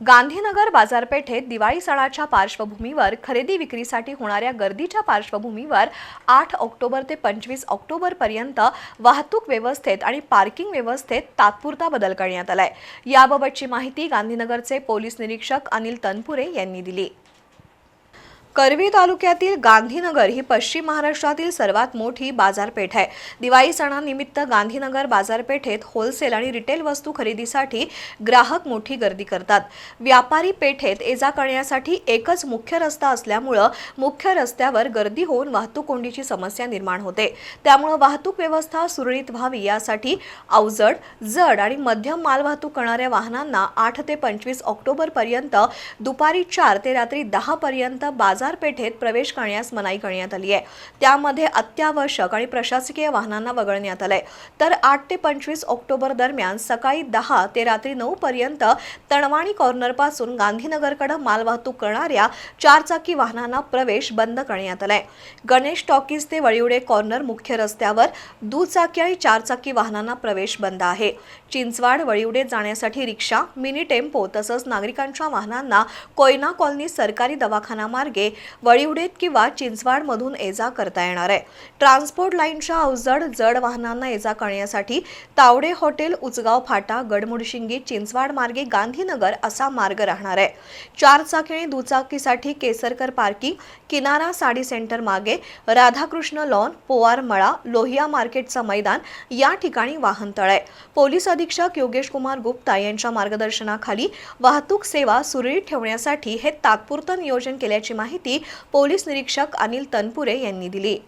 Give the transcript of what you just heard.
गांधीनगर बाजारपेठेत दिवाळी सणाच्या पार्श्वभूमीवर खरेदी विक्रीसाठी होणाऱ्या गर्दीच्या पार्श्वभूमीवर आठ ऑक्टोबर ते पंचवीस ऑक्टोबर पर्यंत वाहतूक व्यवस्थेत आणि पार्किंग व्यवस्थेत तात्पुरता बदल करण्यात आलाय. याबाबतची माहिती गांधीनगरचे पोलीस निरीक्षक अनिल तनपुरे यांनी दिली. करवी तालुक्यातील गांधीनगर ही पश्चिम महाराष्ट्रातील सर्वात मोठी बाजारपेठ आहे. दिवाळी सणानिमित्त गांधीनगर बाजारपेठेत होलसेल आणि रिटेल वस्तू खरेदीसाठी ग्राहक मोठी गर्दी करतात. व्यापारी पेठेत ये जा करण्यासाठी एकच मुख्य रस्ता असल्यामुळं मुख्य रस्त्यावर गर्दी होऊन वाहतूक कोंडीची समस्या निर्माण होते. त्यामुळं वाहतूक व्यवस्था सुरळीत व्हावी यासाठी अवजड जड आणि मध्यम मालवाहतूक करणाऱ्या वाहनांना आठ ते पंचवीस ऑक्टोबर पर्यंत दुपारी चार ते रात्री दहा पर्यंत बाजारपेठेत प्रवेश करण्यास मनाई करण्यात आली आहे. त्यामध्ये अत्यावश्यक आणि प्रशासकीय वाहनांना वगळण्यात आलंय. तर आठ ते पंचवीस ऑक्टोबर दरम्यान सकाळी दहा ते रात्री नऊ पर्यंत तणवाणी कॉर्नरपासून गांधीनगरकडे मालवाहतूक करणाऱ्या चारचाकी वाहनांना प्रवेश बंद करण्यात आलाय. गणेश टॉकीज ते वळिवडे कॉर्नर मुख्य रस्त्यावर दुचाकी आणि चारचाकी वाहनांना प्रवेश बंद आहे. चिंचवाड वळिवडे जाण्यासाठी रिक्षा मिनी टेम्पो तसंच नागरिकांच्या वाहनांना कोयना कॉलनी सरकारी दवाखाना मार्गे वळीवडीत किंवा चिंचवाडमधून ये जा करता येणार आहे. ट्रान्सपोर्ट लाईनच्या अवजड जड वाहनांना ये जा करण्यासाठी तावडे हॉटेल उचगाव फाटा गडमुडशिंगी चिंचवाड मार्गे गांधीनगर असा मार्ग राहणार आहे. चार चाकी आणि दुचाकीसाठी केसरकर पार्किंग किनारा साडी सेंटर मागे राधाकृष्ण लॉन पोवार मळा लोहिया मार्केटचं मैदान या ठिकाणी वाहनतळ आहे. पोलीस अधीक्षक योगेश कुमार गुप्ता यांच्या मार्गदर्शनाखाली वाहतूक सेवा सुरळीत ठेवण्यासाठी हे तात्पुरतं नियोजन केल्याची माहिती माहिती पोलीस निरीक्षक अनिल तनपुरे यांनी दिली.